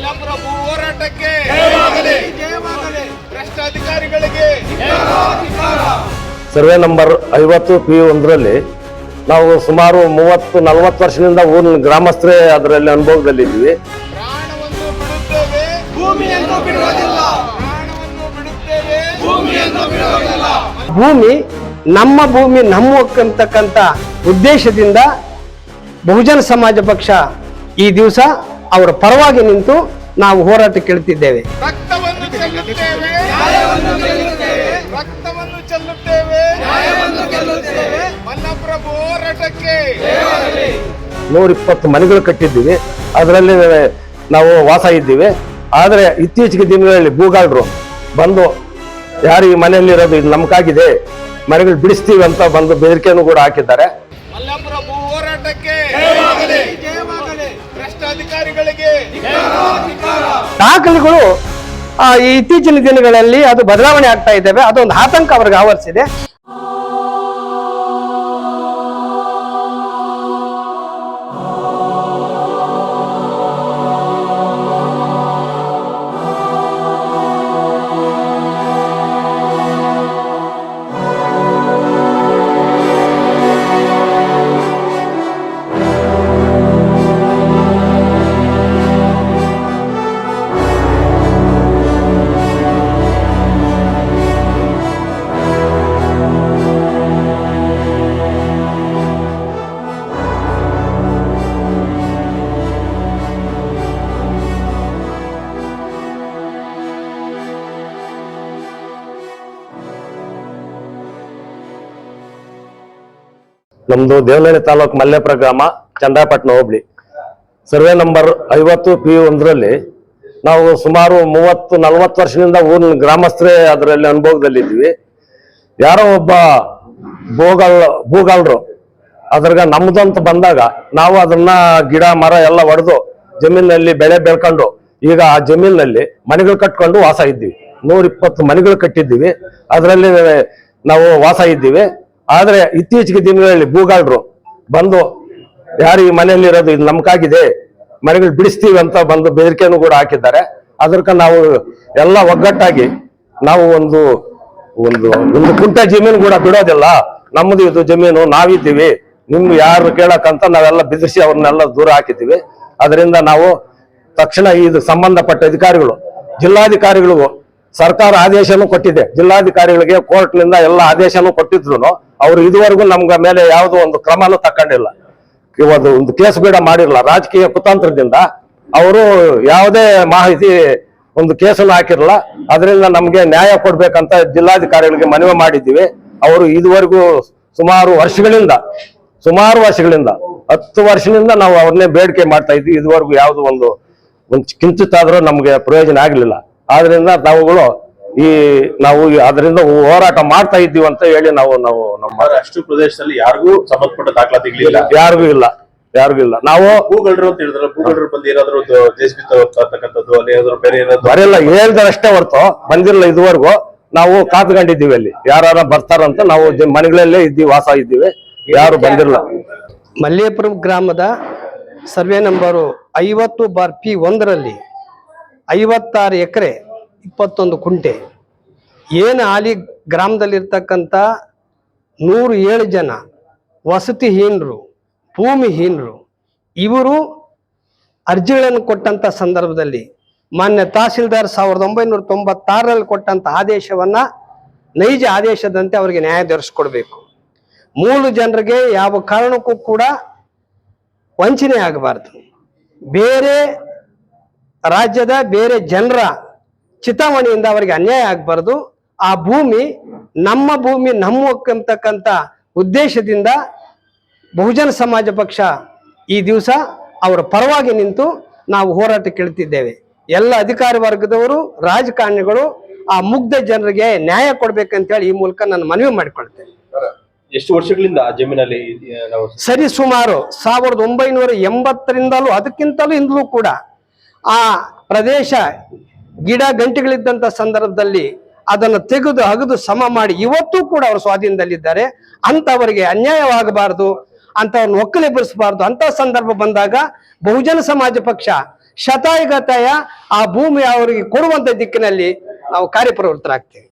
ಮಲ್ಲಪ್ರಭು ಹೋರಾಟಕ್ಕೆ ಭ್ರಷ್ಟ ಅಧಿಕಾರಿಗಳಿಗೆ ಸರ್ವೆ ನಂಬರ್ ಐವತ್ತು ಪಿ ಒಂದರಲ್ಲಿ ನಾವು ಸುಮಾರು ಮೂವತ್ತು ನಲವತ್ತು ವರ್ಷದಿಂದ ಊರಿನ ಗ್ರಾಮಸ್ಥರೇ ಅದರಲ್ಲಿ ಅನುಭವದಲ್ಲಿ ಇದ್ವಿ ಭೂಮಿ ನಮ್ಮ ಭೂಮಿ ನಮ್ಮ ಅಂತಕ್ಕಂಥ ಉದ್ದೇಶದಿಂದ ಬಹುಜನ ಸಮಾಜ ಪಕ್ಷ ಈ ದಿವಸ ಅವರ ಪರವಾಗಿ ನಿಂತು ನಾವು ಹೋರಾಟ ಕೇಳುತ್ತಿದ್ದೇವೆ ರಕ್ತವನ್ನು ಚೆಲ್ಲುತ್ತೇವೆ. ನ್ಯಾಯವನ್ನು ಗೆಲ್ಲುತ್ತೇವೆ. ರಕ್ತವನ್ನು ಚೆಲ್ಲುತ್ತೇವೆ ನ್ಯಾಯವನ್ನು ಗೆಲ್ಲುತ್ತೇವೆ ಮಲ್ಲಪ್ರಭು ಹೋರಾಟಕ್ಕೆ ನೂರಿಪ್ಪತ್ತು ಮನೆಗಳು ಕಟ್ಟಿದ್ದೀವಿ. ಅದರಲ್ಲಿ ನಾವು ವಾಸ ಇದ್ದೀವಿ. ಆದರೆ ಇತ್ತೀಚೆಗೆ ದಿನಗಳಲ್ಲಿ ಭೂಗಾಳರು ಬಂದು ಯಾರು ಈ ಮನೆಯಲ್ಲಿರೋದು ಇದು ನಮ್ಗಾಗಿದೆ. ಮನೆಗಳು ಬಿಡಿಸ್ತೀವಿ ಅಂತ ಬಂದು ಬೆದರಿಕೆಯನ್ನು ಕೂಡ ಹಾಕಿದ್ದಾರೆ. ಮಲ್ಲಪ್ರಭು ಹೋರಾಟಕ್ಕೆ ಭ್ರಷ್ಟ ಅಧಿಕಾರಿಗಳಿಗೆ ದಾಖಲೆಗಳು ಇತ್ತೀಚಿನ ದಿನಗಳಲ್ಲಿ ಅದು ಬದಲಾವಣೆ ಆಗ್ತಾ ಇದ್ದಾವೆ. ಅದೊಂದು ಆತಂಕ ಅವ್ರಿಗೆ ಆವರಿಸಿದೆ. ನಮ್ದು ದೇವನಹಳ್ಳಿ ತಾಲೂಕು ಮಲ್ಲೇಪುರ ಗ್ರಾಮ ಚಂದಾಪಟ್ಟಣ ಹೋಬಳಿ. ಸರ್ವೆ ನಂಬರ್ ಐವತ್ತು ಪಿ ಒಂದರಲ್ಲಿ ನಾವು ಸುಮಾರು ಮೂವತ್ತು, ನಲವತ್ತು ವರ್ಷದಿಂದ ಊರಿನ ಗ್ರಾಮಸ್ಥರೇ ಅದರಲ್ಲಿ ಅನುಭವದಲ್ಲಿದ್ವಿ ಯಾರೋ ಒಬ್ಬ ಭೂಗಲ್, ಭೂಗಾಲರು, ಅದ್ರಾಗ ನಮ್ದು ಅಂತ ಬಂದಾಗ ನಾವು ಅದನ್ನ ಗಿಡ, ಮರ ಎಲ್ಲ ಒಡೆದು ಜಮೀನಲ್ಲಿ ಬೆಳೆ ಬೆಳ್ಕೊಂಡು ಈಗ ಆ ಜಮೀನಲ್ಲಿ ಮನೆಗಳು ಕಟ್ಕೊಂಡು ವಾಸ ಇದ್ದೀವಿ. ನೂರಿಪ್ಪತ್ತು ಮನೆಗಳು ಕಟ್ಟಿದ್ದೀವಿ. ಅದರಲ್ಲಿ ನಾವು ವಾಸ ಇದ್ದೀವಿ. ಆದ್ರೆ ಇತ್ತೀಚೆಗೆ ದಿನಗಳಲ್ಲಿ ಭೂಗಾಳರು ಬಂದು ಯಾರು ಈ ಮನೆಯಲ್ಲಿರೋದು ಇದು ನಮ್ಕಾಗಿದೆ ಮನೆಗಳು ಬಿಡಿಸ್ತೀವಿ ಅಂತ ಬಂದು ಬೆದರಿಕೆಯನ್ನು ಕೂಡ ಹಾಕಿದ್ದಾರೆ. ಅದಕ್ಕೆ ನಾವು ಎಲ್ಲ ಒಗ್ಗಟ್ಟಾಗಿ ನಾವು ಒಂದು ಒಂದು ಒಂದು ಕುಂಟೆ ಜಮೀನು ಕೂಡ ಬಿಡೋದಿಲ್ಲ. ನಮ್ಮದು ಇದು ಜಮೀನು, ನಾವಿದ್ದೀವಿ. ನಿಮ್ಗೆ ಯಾರು ಕೇಳಕ್ಕಂತ ನಾವೆಲ್ಲ ಬೆದರಿಸಿ ಅವ್ರನ್ನೆಲ್ಲ ದೂರ ಹಾಕಿದ್ದೀವಿ. ಅದರಿಂದ ನಾವು ತಕ್ಷಣ ಇದು ಸಂಬಂಧಪಟ್ಟ ಅಧಿಕಾರಿಗಳು, ಜಿಲ್ಲಾಧಿಕಾರಿಗಳಿಗೂ ಸರ್ಕಾರ ಆದೇಶನೂ ಕೊಟ್ಟಿದೆ. ಜಿಲ್ಲಾಧಿಕಾರಿಗಳಿಗೆ ಕೋರ್ಟ್ನಿಂದ ಎಲ್ಲ ಆದೇಶನೂ ಕೊಟ್ಟಿದ್ರು ಅವರು ಇದುವರೆಗೂ ನಮ್ಗ ಮೇಲೆ ಯಾವುದೋ ಒಂದು ಕ್ರಮನೂ ತಕೊಂಡಿಲ್ಲ ಇವತ್ತು ಒಂದು ಕೇಸ್ ಬೇಡ ಮಾಡಿರಲ್ಲ ರಾಜಕೀಯ ಕುತಂತ್ರದಿಂದ ಅವರು ಯಾವುದೇ ಮಾಹಿತಿ ಒಂದು ಕೇಸನ್ನು ಹಾಕಿರಲ್ಲ ಅದರಿಂದ ನಮಗೆ ನ್ಯಾಯ ಕೊಡ್ಬೇಕಂತ ಜಿಲ್ಲಾಧಿಕಾರಿಗಳಿಗೆ ಮನವಿ ಮಾಡಿದ್ದೀವಿ. ಅವರು ಇದುವರೆಗೂ ಸುಮಾರು ವರ್ಷಗಳಿಂದ ಸುಮಾರು ವರ್ಷಗಳಿಂದ, ಹತ್ತು ವರ್ಷದಿಂದ ನಾವು ಅವ್ರನ್ನೇ ಬೇಡಿಕೆ ಮಾಡ್ತಾ ಇದ್ವಿ. ಇದುವರೆಗೂ ಯಾವುದು ಒಂದು ಒಂದು ಕಿಂಚಿತ್ತಾದರೂ ನಮಗೆ ಪ್ರಯೋಜನ ಆಗಲಿಲ್ಲ. ಆದ್ರಿಂದ ನಾವುಗಳು ಈ ನಾವು ಅದರಿಂದ ಹೋರಾಟ ಮಾಡ್ತಾ ಇದ್ದೀವಿ ಅಂತ ಹೇಳಿ ನಾವು ನಾವು ನಮ್ಮ ಅಷ್ಟು ಪ್ರದೇಶದಲ್ಲಿ ಯಾರಿಗೂ ಸಂಬಂಧಪಟ್ಟ ದಾಖಲಾತಿಗಳಿಲ್ಲ ಯಾರಿಗೂ ಇಲ್ಲ. ಯಾರಿಗೂ ಇಲ್ಲ. ನಾವು ಭೂಗಳರು ಅಂತ ಹೇಳಿದ್ರೆ ಭೂಗಳರು ಬಂದು ಏನಾದ್ರು ಜೆಸಿಬಿ ತಗೋತಕ್ಕಂಥದ್ದು ಅಲ್ಲಿ ಏನಾದ್ರು ಬೇರೆ ಏನಾದ್ರು ಬರೆಲ್ಲ ಹೇಳ್ದರಷ್ಟೇ ಹೊರತು ಬಂದಿರಲ್ಲ ಇದುವರೆಗೂ. ನಾವು ಕಾತ್ಕೊಂಡಿದ್ದೀವಿ ಅಲ್ಲಿ. ಯಾರು ಬರ್ತಾರಂತ ನಾವು ಮನೆಗಳಲ್ಲೇ ಇದ್ದೀವಿ ವಾಸ ಇದ್ದೀವಿ. ಯಾರು ಬಂದಿರಲ್ಲ. ಮಲ್ಲೇಪುರಂ ಗ್ರಾಮದ ಸರ್ವೆ ನಂಬರು ಐವತ್ತು ಬಾರ್ ಪಿ ಒಂದರಲ್ಲಿ ಐವತ್ತಾರು ಎಕರೆ ಇಪ್ಪತ್ತೊಂದು ಕುಂಟೆ. ಏನು ಆಲಿ ಗ್ರಾಮದಲ್ಲಿರ್ತಕ್ಕಂಥ ನೂರು ಏಳು ಜನ ವಸತಿಹೀನರು, ಭೂಮಿಹೀನರು, ಇವರು ಅರ್ಜಿಗಳನ್ನು ಕೊಟ್ಟಂಥ ಸಂದರ್ಭದಲ್ಲಿ ಮಾನ್ಯ ತಹಸೀಲ್ದಾರ್ ಸಾವಿರದ ಒಂಬೈನೂರ ತೊಂಬತ್ತಾರರಲ್ಲಿ ಕೊಟ್ಟಂಥ ಆದೇಶವನ್ನು ನೈಜ ಆದೇಶದಂತೆ ಅವರಿಗೆ ನ್ಯಾಯ ದೊರಕಿಸ್ಕೊಡ್ಬೇಕು ಮೂರು ಜನರಿಗೆ ಯಾವ ಕಾರಣಕ್ಕೂ ಕೂಡ ವಂಚನೆ ಆಗಬಾರ್ದು. ಬೇರೆ ರಾಜ್ಯದ ಬೇರೆ ಜನರ ಚಿತಾವಣೆಯಿಂದ ಅವರಿಗೆ ಅನ್ಯಾಯ ಆಗ್ಬಾರ್ದು. ಆ ಭೂಮಿ ನಮ್ಮ ಭೂಮಿ ನಮ್ಮ ಹಕ್ಕು ಅಂತಕ್ಕಂಥ ಉದ್ದೇಶದಿಂದ ಬಹುಜನ ಸಮಾಜ ಪಕ್ಷ ಈ ದಿವಸ ಅವರ ಪರವಾಗಿ ನಿಂತು ನಾವು ಹೋರಾಟ ಕೇಳ್ತಿದ್ದೇವೆ. ಎಲ್ಲ ಅಧಿಕಾರಿ ವರ್ಗದವರು ರಾಜಕಾರಣಿಗಳು ಆ ಮುಗ್ಧ ಜನರಿಗೆ ನ್ಯಾಯ ಕೊಡ್ಬೇಕಂತೇಳಿ ಈ ಮೂಲಕ ನಾನು ಮನವಿ ಮಾಡಿಕೊಳ್ತೇನೆ. ಎಷ್ಟು ವರ್ಷಗಳಿಂದ ಆ ಜಮೀನಲ್ಲಿ ಸರಿ ಸುಮಾರು ಸಾವಿರದ ಒಂಬೈನೂರ ಎಂಬತ್ತರಿಂದಲೂ ಅದಕ್ಕಿಂತಲೂ ಹಿಂದಲೂ ಕೂಡ ಆ ಪ್ರದೇಶ ಗಿಡ ಗಂಟೆಗಳಿದ್ದಂಥ ಸಂದರ್ಭದಲ್ಲಿ ಅದನ್ನು ತೆಗೆದು ಅಗದು ಸಮ ಮಾಡಿ ಇವತ್ತೂ ಕೂಡ ಅವರು ಸ್ವಾಧೀನದಲ್ಲಿದ್ದಾರೆ. ಅಂತವರಿಗೆ ಅನ್ಯಾಯವಾಗಬಾರದು ಅಂತವ್ರನ್ನ ಒಕ್ಕಲೆಬ್ಬಿಸಬಾರ್ದು ಅಂತ ಸಂದರ್ಭ ಬಂದಾಗ ಬಹುಜನ ಸಮಾಜ ಪಕ್ಷ ಶತಾಯಗತಾಯ ಆ ಭೂಮಿ ಅವರಿಗೆ ಕೊಡುವಂತ ದಿಕ್ಕಿನಲ್ಲಿ ನಾವು ಕಾರ್ಯಪ್ರವೃತ್ತರಾಗ್ತೇವೆ.